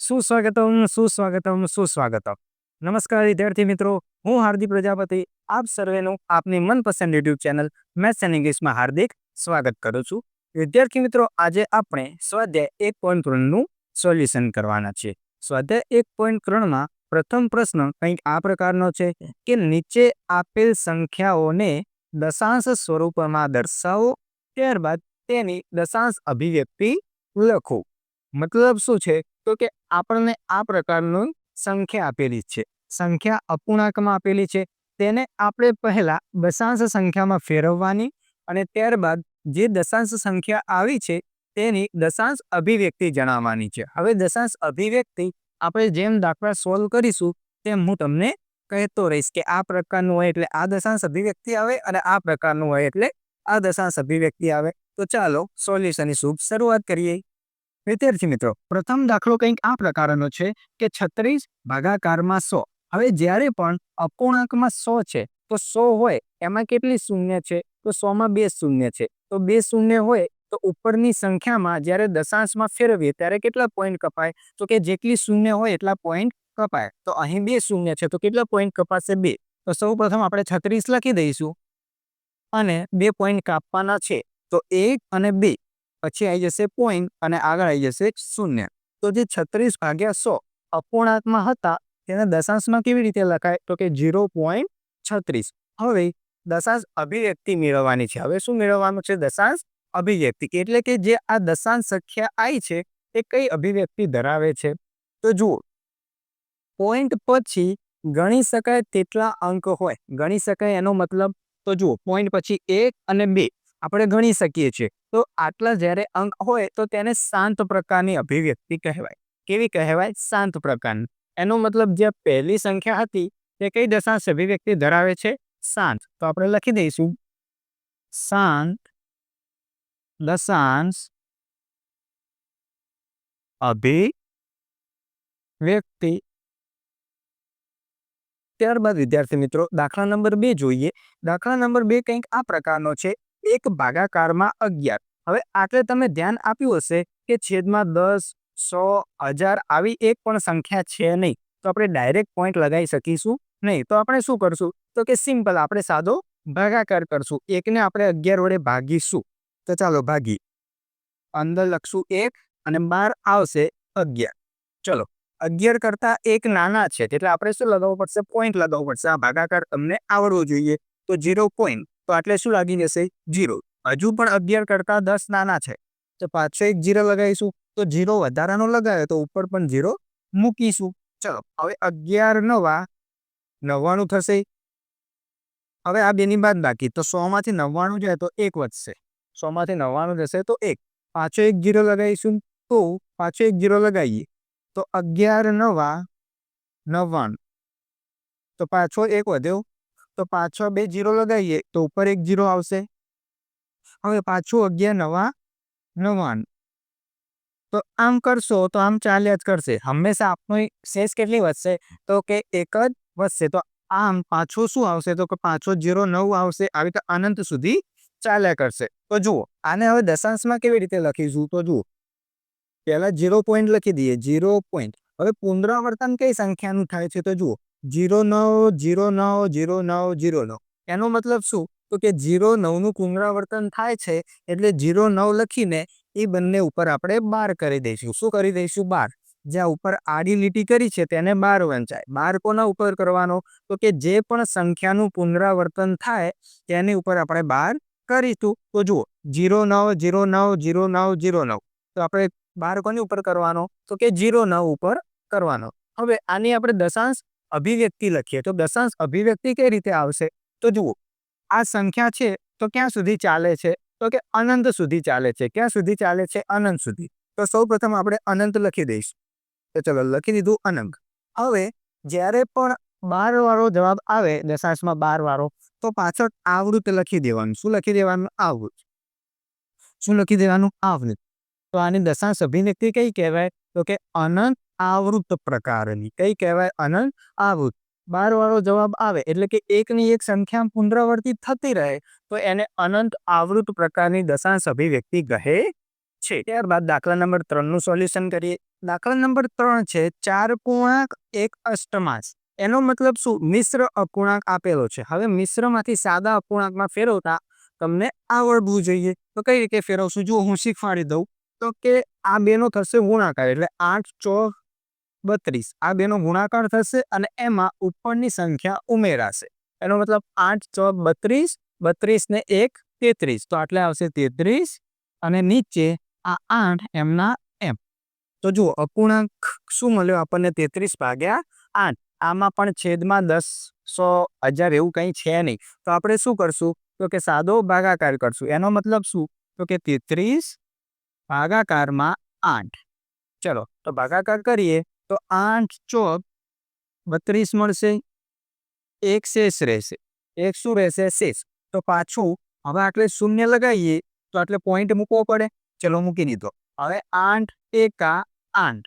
સુસ્વાગતમ સુસ્વાગતમ સુસ્વાગતમ. નમસ્કાર વિદ્યાર્થી મિત્રો, હું હાર્દિક પ્રજાપતિ. આપ સર્વેનું આપની મનપસંદ યુટ્યુબ ચેનલ મેથ્સ એન્ડ ઇંગ્લિશમાં હાર્દિક સ્વાગત કરું છું. વિદ્યાર્થી મિત્રો, આજે આપણે સ્વાધ્યાય એક પોઈન્ટ ત્રણનું સોલ્યુશન કરવાના છે સ્વાધ્યાય એક પોઈન્ટ ત્રણમાં પ્રથમ પ્રશ્ન કંઈક આ પ્રકારનો છે કે નીચે આપેલ સંખ્યાઓને દશાંશ સ્વરૂપમાં દર્શાવો, ત્યારબાદ તેની દશાંશ અભિવ્યક્તિ લખો. મતલબ શું છે? તો કે આપણને આ પ્રકારનું સંખ્યા આપેલી છે. સંખ્યા અપૂર્ણાંકમાં આપેલી છે. તેને આપણે પહેલાં દશાંશ સંખ્યામાં ફેરવવાની અને ત્યારબાદ જે દશાંશ સંખ્યા આવી છે, તેની દશાંશ અભિવ્યક્તિ જણાવવાની છે. હવે દશાંશ અભિવ્યક્તિ આપણે જેમ દાખલા સોલ્વ કરીશું, તેમ હું તમને કહેતો રહીશ કે આ પ્રકારનું હોય એટલે આ દશાંશ અભિવ્યક્તિ આવે અને આ પ્રકારનું હોય એટલે આ દશાંશ અભિવ્યક્તિ આવે. તો ચાલો સોલ્યુશનની શુભ શરૂઆત કરીએ. વિદ્યાર્થી મિત્રો, પ્રથમ દાખલો કંઈક આ પ્રકારનો છે કે છત્રીસ ભાગાકારમાં સો. હવે જ્યારે પણ અપૂર્ણાંકમાં સો છે, તો સો હોય એમાં કેટલી શૂન્ય છે? તો સોમાં બે શૂન્ય છે. તો બે શૂન્ય હોય તો ઉપરની સંખ્યામાં જ્યારે દશાંશમાં ફેરવીએ ત્યારે કેટલા પોઈન્ટ કપાય? તો કે જેટલી શૂન્ય હોય એટલા પોઈન્ટ કપાય. તો અહીં બે શૂન્ય છે, તો કેટલા પોઈન્ટ કપાશે? બે. તો સૌ આપણે છત્રીસ લખી દઈશું. અને બે પોઈન્ટ કાપવાના છે. તો એક અને બે. પછી આવી જશે પોઈન્ટ અને આગળ આવી જશે શૂન્ય. તો જે છત્રીસ ભાગ્યા સો અપૂર્ણાંકમાં હતા, તેને દશાંશમાં કેવી રીતે લખાય? તો કે ઝીરો પોઈન્ટ છત્રીસ. હવે દશાંશ અભિવ્યક્તિ મેળવવાની છે. હવે શું મેળવવાનું છે? દશાંશ અભિવ્યક્તિ. એટલે કે જે આ દશાંશ સંખ્યા આવી છે, એ કઈ અભિવ્યક્તિ ધરાવે છે? તો જુઓ. પોઈન્ટ પછી ગણી શકાય તેટલા અંક હોય. ગણી શકાય એનો મતલબ, તો જુઓ પોઈન્ટ પછી એક અને બે. આપણે ગણી શકીએ છીએ. તો આટલા જ્યારે અંક હોય તો તેને શાંત પ્રકારની અભિવ્યક્તિ કહેવાય. કેવી કહેવાય? શાંત પ્રકારની. એનો મતલબ જે પહેલી સંખ્યા હતી તે કઈ દશાંશ અભિવ્યક્તિ ધરાવે છે? શાંત. તો આપણે લખી દઈશું. શાંત દશાંશ અભિવ્યક્તિ. ત્યારબાદ વિદ્યાર્થી મિત્રો દાખલા નંબર બે જોઈએ. દાખલા નંબર બે કંઈક આ પ્રકારનો છે. એક ભાગાકારમાં અગિયાર. હવે આટલે તમે ધ્યાન આપ્યું હશે કે છેદમાં દસ, સો, હજાર આવી એક પણ સંખ્યા છે નહીં. તો આપણે ડાયરેક્ટ પોઈન્ટ લગાવી શકીશું નહીં. તો આપણે શું કરશું? તો કે સિમ્પલ આપણે સાદો ભાગાકાર કરશું. એકને આપણે અગિયાર વડે ભાગીશું. તો ચાલો ભાગી અંદર લખશું એક અને બાર આવશે અગિયાર. ચલો, અગિયાર કરતા એક નાના છે. એટલે આપણે શું લગાવવું પડશે? પોઈન્ટ લગાવવું પડશે. આ ભાગાકાર તમને આવડવો જોઈએ. તો ઝીરો પોઈન્ટ. તો આટલે શું લાગી જશે? જીરો હજુ પણ અગિયાર કરતાં દસ નાના છે. તો પાછો એક જીરો લગાવીશું. તો જીરો વધારાનો લગાવ્યો તો ઉપર પણ જીરો મૂકીશું. ચલો, હવે અગિયાર નવા નવ્વાણું થશે. હવે આ બેની બાદ બાકી. તો સોમાંથી નવ્વાણું જાય તો એક વધશે. સોમાંથી નવ્વાણું જશે તો એક. પાછો એક જીરો લગાવીશું તો પાછો એક જીરો લગાવીએ. તો અગિયાર નવા નવ્વાણું. તો પાછો એક વધ્યો. તો પાછો બે જીરો લગાવીએ તો ઉપર એક જીરો આવશે. હવે પાછું અગિયાર નવા નવ્વાણું તો આમ કરશો તો આમ ચાલ્યા જ કરશે. હંમેશા આપનો શેષ કેટલી વધશે? તો કે એક જ વધશે. તો આમ પાછો શું આવશે? તો કે પાછો જીરો નવ આવશે. આવી રીતે અનંત સુધી ચાલ્યા કરશે. તો જુઓ, આને હવે દશાંશમાં કેવી રીતે લખીશું? તો જુઓ. પહેલા જીરો પોઈન્ટ લખી દઈએ. Zero point. હવે પુનરાવર્તન કઈ સંખ્યાનું થાય છે? તો જુઓ. જીરો નવ જીરો નવ જીરો નવ જીરો નવ. એનો મતલબ શું? તો કે જીરો નવનું પુનરાવર્તન થાય છે એટલે જીરો નવ લખીને એ બંને ઉપર આપણે બાર કરી દઈશું. શું કરી દઈશું? બાર. જ્યાં ઉપર આડી લીટી કરી છે તેને બાર વંચાય. બાર કોના ઉપર કરવાનો? તો કે જે પણ સંખ્યાનું પુનરાવર્તન થાય તેની ઉપર આપણે બાર કરીશું. તો જુઓ, જીરો નવ જીરો નવ જીરો નવ જીરો નવ. તો આપણે બાર કોની ઉપર કરવાનો? તો કે જીરો નવ ઉપર કરવાનો. હવે આની આપણે દશાંશ અભિવ્યક્તિ લખીએ તો દશાંશ અભિવ્યક્તિ કઈ રીતે આવશે? તો જુઓ, આ સંખ્યા છે તો ક્યાં સુધી ચાલે છે? તો કે અનંત સુધી ચાલે છે. ક્યાં સુધી ચાલે છે? અનંત સુધી. તો સૌ પ્રથમ આપણે અનંત લખી દઈશું. તો ચલો લખી દીધું અનંત હવે જ્યારે પણ બાર વાળો જવાબ આવે, દશાંશમાં બાર વાળો, તો પાછળ આવૃત લખી દેવાનું. શું લખી દેવાનું? આવૃત શું લખી દેવાનું? આવૃત તો આની દશાંશ અભિવ્યક્તિ કઈ કહેવાય? તો કે અનંત આવૃત પ્રકારની. કઈ કહેવાય? અનંત આવૃત બાર વાળો જવાબ આવે, એટલે કે એકની એક સંખ્યા પુનરાવર્તિત થતી રહે, તો એને અનંત આવૃત પ્રકારની દશાંશ અભિવ્યક્તિ કહે છે. ત્યારબાદ દાખલા નંબર ત્રણનું સોલ્યુશન કરીએ. દાખલા નંબર ત્રણ છે, ચાર પૂર્ણાંક, એક અષ્ટમાંશ. એનો મતલબ શું? મિશ્ર અપૂર્ણાંક આપેલો છે. હવે મિશ્રમાંથી સાદા અપૂર્ણાંકમાં ફેરવતા તમને આવડવું જોઈએ. તો કઈ રીતે ફેરવશું? જો હું શીખવાડી દઉં. તો કે આ બેનો થશે ગુણાકાર, એટલે આઠ ચોક બત્રીસ. આ બેનો ગુણાકાર થશે અને એમાં ઉપરની સંખ્યા ઉમેરાશે. એનો મતલબ આઠ ચોક બત્રીસ બત્રીસ ને એક, તેત્રીસ. તો આટલે આવશે તેત્રીસ અને નીચે આ આઠ એમના એમ. તો જુઓ, અપૂર્ણાંક શું મળ્યો આપણને તેત્રીસ ભાગ્યા આઠ. આમાં પણ છેદમાં દસ સો હજાર એવું કંઈ છે નહીં. તો આપણે શું કરશું? તો કે સાદો ભાગાકાર કરશું. એનો મતલબ શું? તો કે તેત્રીસ ભાગાકારમાં આઠ. ચલો, તો ભાગાકાર કરીએ, તો આઠ ચોક બત્રીસ મળશે. એક શેષ રહેશે. એક શું રહેશે? શેષ. તો પાછું હવે આટલે શૂન્ય લગાવીએ, તો આટલે પોઈન્ટ મૂકવો પડે. ચલો, મૂકી દીધો. હવે આઠ એકા આઠ.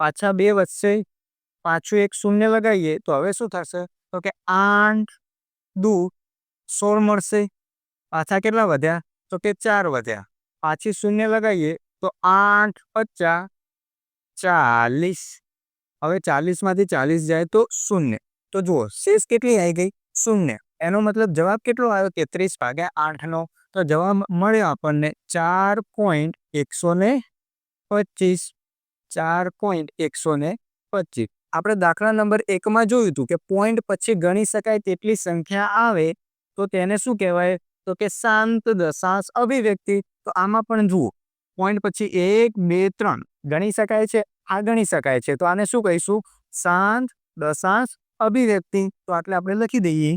પાછા બે વધશે. પાછું એક શૂન્ય લગાવીએ, તો હવે શું થશે? તો કે આઠ દુ સોળ મળશે. પાછા કેટલા વધ્યા? તો કે ચાર વધ્યા. પાછી શૂન્ય લગાવીએ તો આઠ પચા ચાલીસ હવે ચાલીસમાંથી ચાલીસ જાય તો શૂન્ય તો જુઓ શેષ કેટલી આવી ગઈ શૂન્ય એનો મતલબ જવાબ કેટલો આવ્યો તેત્રીસ ભાગ્યા આઠનો તો જવાબ મળ્યો આપણને ચાર પોઈન્ટ એકસો ને પચીસ ચાર પોઈન્ટ એકસો ને પચીસ આપણે દાખલા નંબર એકમાં જોયું હતું કે પોઈન્ટ પછી ગણી શકાય તેટલી સંખ્યા આવે તો તેને શું કહેવાય તો કે શાંત દશાંશ અભિવ્યક્તિ તો આમાં પણ જુઓ પોઈન્ટ પછી એક, બે, ત્રણ, ગણી શકાય છે, આ ગણી શકાય છે. તો આને શું કહીશું? શાંત દશાંશ, અભિવ્યક્તિ. તો આટલે આપણે લખી દઈએ.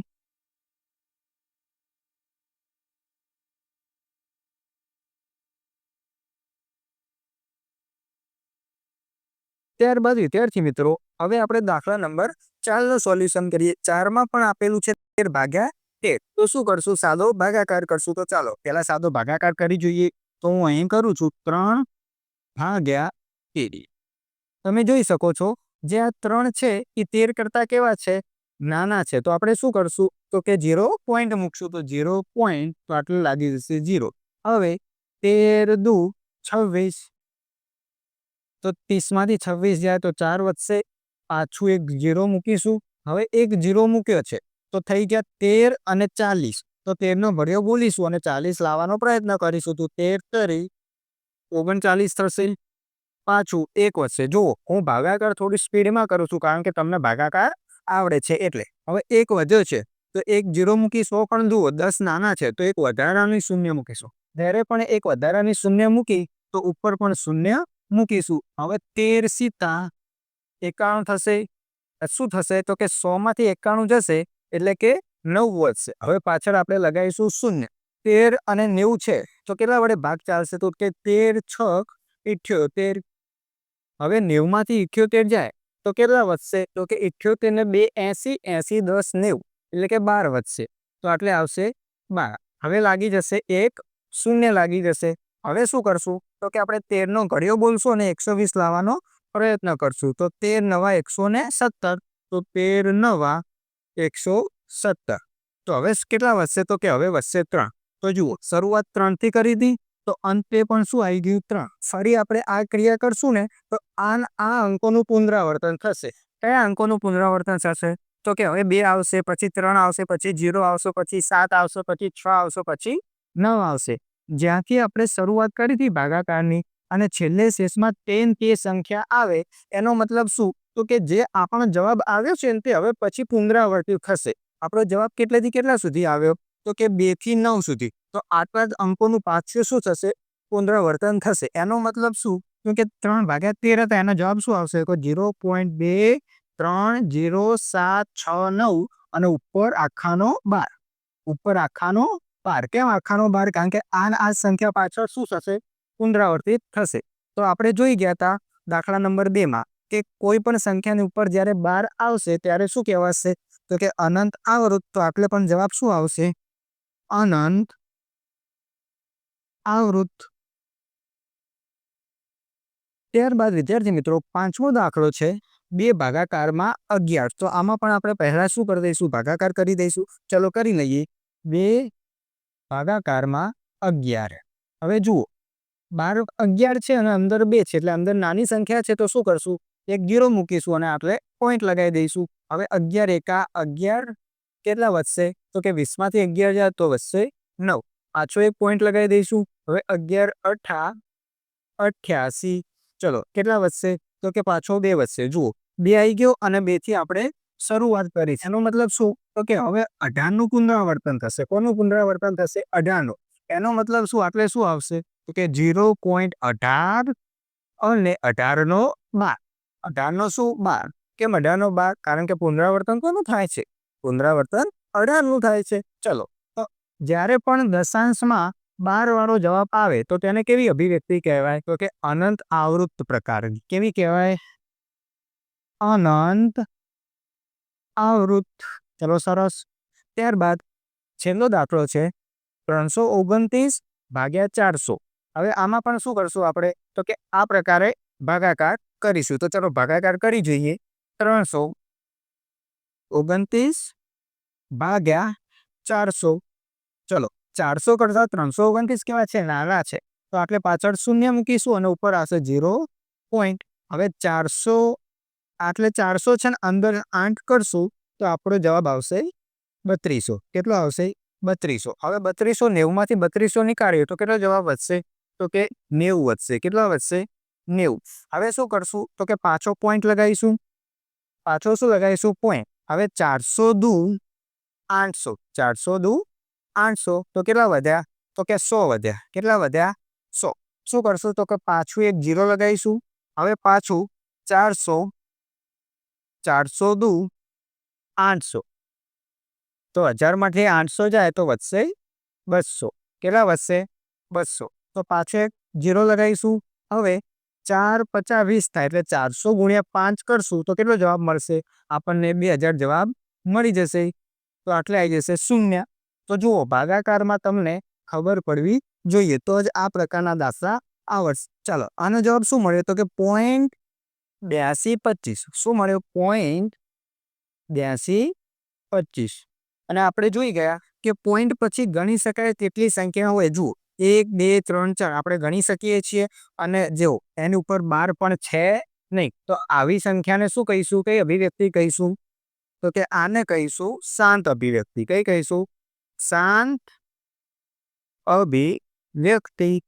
ત્યારબાદ વિદ્યાર્થી મિત્રો, હવે આપણે દાખલા નંબર ચારનું સોલ્યુશન કરીએ. ચારમાં પણ આપેલું છે તેર ભાગ્યા તેર તો શું કરશું? સાદો ભાગાકાર કરશું, તો ચાલો, પહેલા સાદો ભાગાકાર કરી જોઈએ. તો હું અહીં કરું છું, ત્રણ ભાગ્યા તેર તમે જોઈ શકો છો, જે આ ત્રણ છે, એ તેર કરતા કેવા છે? નાના છે. તો આપણે શું કરશું? તો કે ઝીરો પોઈન્ટ મૂકશું, તો ઝીરો પોઈન્ટ તો આટલું લાગી જશે ઝીરો. હવે તેર દુ છવ્વીસ. તો ત્રીસમાંથી છવ્વીસ જાય તો ચાર વધશે. પાછું એક જીરો મૂકીશું. હવે એક જીરો મૂક્યો છે. તો થઈ ગયા તેર અને ચાલીસ. તો તેરનો ભર્યો બોલીશું અને ચાલીસ લાવવાનો પ્રયત્ન કરીશું. તો તેર તરી ઓગણચાલીસ થશે. પાછું એક વધશે. જુઓ, હું ભાગાકાર થોડી સ્પીડમાં કરું છું કારણ કે તમને ભાગાકાર આવડે છે એટલે. હવે એક વધ્યો છે. તો એક જીરો મૂકી સો પણ જુઓ, દસ નાના છે. તો એક વધારાની શૂન્ય મૂકીશું. જ્યારે પણ એક વધારાની શૂન્ય મૂકી, તો ઉપર પણ શૂન્ય મૂકીશું. હવે તેર સીતા એકાણું થશે. શું થશે? તો કે સોમાંથી એકાણું જશે. એટલે કે નવ વધશે હવે પાછળ આપણે લગાવીશું શૂન્ય. તેર અને નેવું છે. તો કેટલા વડે ભાગ ચાલશે? તો કે તેર છક ઇઠ્યોતેર. હવે નેવમાંથી ઇઠ્યોતેર જાય. તો કેટલા વધશે? તો કે ઇઠ્યોતેર ને બે એસી એસી દસ નેવું. એટલે કે બાર વધશે. તો આટલે આવશે બાર. હવે લાગી જશે એક, શૂન્ય લાગી જશે. હવે શું કરશું? તો કે આપણે તેરનો ઘડિયો બોલશું અને એકસો વીસ લાવવાનો પ્રયત્ન કરશું. તો તેર નવા એકસો ને સત્તર. તો તેર નવા એકસો સત્તર. તો હવે કેટલા વધશે? તો કે હવે વધશે ત્રણ. તો જુઓ, શરૂઆત ત્રણથી કરી હતી તો અંતે પણ શું આવી ગયું? ત્રણ. ફરી આપણે આ ક્રિયા કરશું ને, તો આ આ અંકોનું પુનરાવર્તન થશે. કયા અંકોનું પુનરાવર્તન થશે? તો કે હવે બે આવશે, પછી ત્રણ આવશે, પછી જીરો આવશે, પછી સાત આવશે, પછી છ આવશે, પછી નવ આવશે. જ્યાંથી આપણે શરૂઆત કરી હતી ભાગાકારની અને છેલ્લે શેષમાં ટેન તે સંખ્યા આવે, એનો મતલબ શું? તો કે જે આપણો જવાબ આવ્યો છે તે હવે પછી પુનરાવર્તિત થશે. આપણો જવાબ કેટલેથી કેટલા સુધી આવ્યો? તો કે બેથી નવ સુધી. તો આટલા જ અંકોનું પાછું શું થશે? પુનરાવર્તન થશે. એનો મતલબ શું? તો કે ત્રણ ભાગ્યા તેર હતા, એનો જવાબ શું આવશે? તો જીરો પોઈન્ટ બે ત્રણ જીરો સાત છ નવ અને ઉપર આખાનો બાર. ઉપર આખાનો બાર. કેમ આખાનો બાર? કારણ કે આ આ સંખ્યા પાછળ શું થશે? પુનરાવર્તિત થશે. તો આપણે જોઈ ગયા હતા દાખલા નંબર બેમાં કે કોઈ પણ સંખ્યાની ઉપર જ્યારે બાર આવશે ત્યારે શું કહેવાશે? તો કે અનંત આવૃત તો આટલે પણ જવાબ શું આવશે? અનંત આવૃત ત્યારબાદ વિદ્યાર્થી મિત્રો પાંચમો દાખલો છે બે ભાગાકારમાં અગિયાર. તો આમાં પણ આપણે પહેલા શું કરી દઈશું? ભાગાકાર કરી દઈશું. ચલો કરી લઈએ. બે ભાગાકારમાં અગિયાર. હવે જુઓ. બાર અગિયાર છે અને અંદર બે છે, એટલે અંદર નાની સંખ્યા છે તો શું કરશું? એક ગીરો મૂકીશું અને આપણે પોઈન્ટ લગાવી દઈશું. હવે અગિયાર એકા અગિયાર કેટલા વધશે? તો કે વીસમાંથી અગિયાર જાય તો વધશે નવ. પાછો એક પોઈન્ટ લગાવી દઈશું. હવે અગિયાર અઠા અઠ્યાસી. ચલો, કેટલા વધશે? તો કે પાછો બે વધશે. જુઓ, બે આવી ગયો અને બેથી આપણે શરૂઆત કરી. છે એનો મતલબ શું? તો કે હવે અઢારનું પુનરાવર્તન થશે. કોનું પુનરાવર્તન થશે? અઢારનું. એનો મતલબ શું? આટલે શું આવશે? તો કે જીરો પોઈન્ટ અઢાર અને અઢારનો બાર. અઢારનો શું? બાર. કેમ અઢારનો બાર? કારણ કે પુનરાવર્તન કોનું થાય છે? પુનરાવર્તન અઢારનું થાય છે. ચલો. તો જ્યારે પણ દશાંશમાં બાર વાળો જવાબ આવે, તો તેને કેવી અભિવ્યક્તિ કહેવાય? તો કે અનંત આવૃત્ત પ્રકારની કેવી કહેવાય? અનંત આવૃત્ત. ચલો સરસ. ત્યારબાદ છેલ્લો દાખલો છે. ત્રણસો ઓગણત્રીસ ભાગ્યા ચારસો. હવે આમાં પણ શું કરશું આપણે? તો કે આ પ્રકારે ભાગાકાર કરીશું. તો ચલો ભાગાકાર કરી જોઈએ. ત્રણસો ઓગણત્રીસ ભાગ્યા ચારસો. ચલો, ચારસો કરતા ત્રણસો ઓગણત્રીસ કેવા છે? નાના છે. તો આટલે પાછળ શૂન્ય મૂકીશું અને ઉપર આવશે ઝીરો પોઈન્ટ. હવે ચારસો, આટલે ચારસો છે ને, અંદર આઠ કરશું તો આપણો જવાબ આવશે બત્રીસો. કેટલો આવશે? બત્રીસો. હવે બત્રીસો નેવુંમાંથી બત્રીસો નીકાળીએ તો કેટલો જવાબ વધશે? તો કે નેવું વધશે. કેટલા વધશે? નેવું. હવે શું કરશું? તો કે પાછો પોઈન્ટ લગાવીશું. પાછો શું લગાવીશું? પોઈન્ટ હવે ચારસો દુ આઠસો. ચારસો દુ આઠસો. તો કેટલા વધ્યા? તો કે સો વધ્યા. કેટલા વધ્યા? સો. શું કરશું? તો કે પાછું એક જીરો લગાવીશું. હવે પાછું ચારસો ચારસો દુ આઠસો. તો હજારમાંથી આઠસો જાય તો વધશે બસો. કેટલા વધશે? બસો. તો પાછો એક જીરો લગાવીશું. હવે ચાર પચાસ વીસ થાય એટલે ચારસો ગુણ્યા પાંચ કરશું તો કેટલો જવાબ મળશે? આપણને બે હજાર જવાબ મળી જશે. તો આટલે આવી જશે શૂન્ય. તો જુઓ, ભાગાકારમાં તમને ખબર પડવી જોઈએ. તો જ આ પ્રકારના દાખલા આવડશે. ચાલો, આનો જવાબ શું મળ્યો? તો કે પોઈન્ટ બ્યાસી પચીસ. શું મળ્યો? પોઈન્ટ બ્યાસી પચીસ. અને આપણે જોઈ ગયા કે પોઈન્ટ પછી ગણી શકાય તેટલી સંખ્યા હોય. જુઓ, એક, બે, ત્રણ, ચાર આપણે ગણી શકીએ છીએ. અને જો એની ઉપર બાર પણ છે નહીં. તો આવી સંખ્યાને શું કહીશું? કઈ અભિવ્યક્તિ કહીશું? તો કે આને કહીશું શાંત અભિવ્યક્તિ. કઈ કહીશું? શાંત અભિવ્યક્તિ.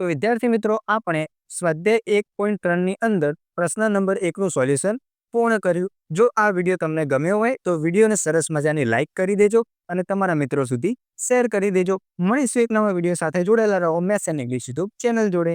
તો વિદ્યાર્થી મિત્રો, આપણે સ્વાધ્યાય એક પોઈન્ટ ત્રણની અંદર પ્રશ્ન નંબર એકનું સોલ્યુશન પૂર્ણ કર્યું. જો આ વીડિયો તમને ગમ્યો હોય તો વિડીયોને સરસ મજાની લાઇક કરી દેજો અને તમારા મિત્રો સુધી શેર કરી દેજો. મળીશું એક નવા વીડિયો સાથે જોડાયેલા રહો. મેસ એન્ડ ઇંગ્લિશ યુટ્યુબ ચેનલ જોડે.